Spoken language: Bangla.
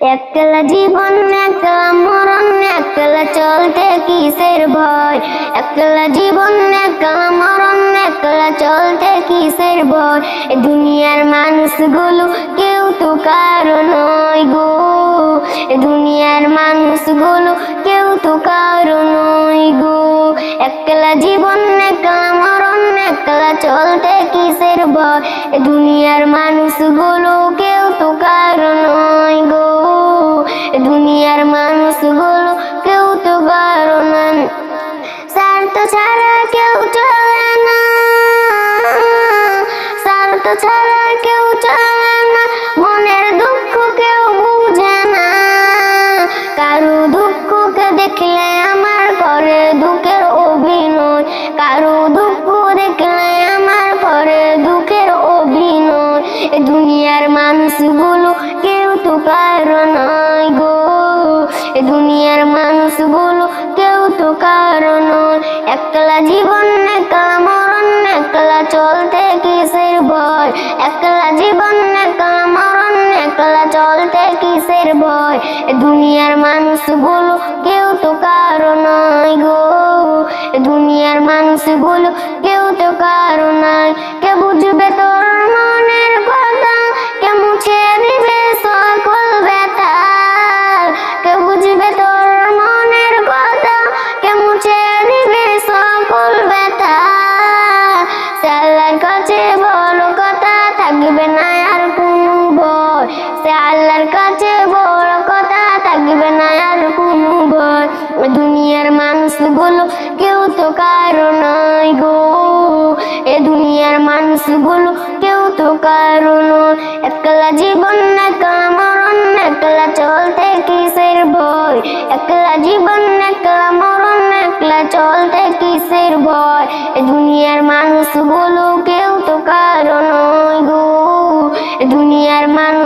একলা জীবন, একলা মরণ, একলা চলতে কিসের ভয়? একলা জীবন, একলা মরণ, একলা চলতে কিসের ভয়? দুনিয়ার মানুষগুলো কেউ তো কারও নয় গো। দুনিয়ার মানুষগুলো কেউ তো কারও নয় গো। একলা জীবন, একলা মরণ, একলা চলতে কিসের ভয়? দুনিয়ার মানুষগুলো কেউ তো কারও দুনিয়ার মানুষগুলো কেউ তো বারো নয় স্বার্থ ছাড়া কেউ চলে না। স্বার্থ ছাড়া তো কারও নয় গো। এ দুনিয়ার মানুষগুলো কেউ তো কারও নয়। একলা জীবন, একলা মরণ, একলা চলতে কিসের ভয়? একলা জীবন, একলা মরণ, একলা চলতে কিসের ভয়? এ দুনিয়ার মানুষগুলো কেউ তো কারও নয় গো। এ দুনিয়ার মানুষগুলো কেউ তো কারও নয়। কে ভয় আল্লাহর কাছে বড় কথা থাকবে না আর কোনো ভয়। দুনিয়ার মানুষগুলো কেউ তো কারও নয় গো। এ দুনিয়ার মানুষগুলো কেউ তো কারও নয়। একলা জীবন একলা মরণ একলা চলতে কিসের ভয়? একলা জীবন একলা মরণ একলা চলতে কিসের ভয়? এ দুনিয়ার মানুষগুলো কেউ তো কারও নয় গো। দুনিয়ার মানুষ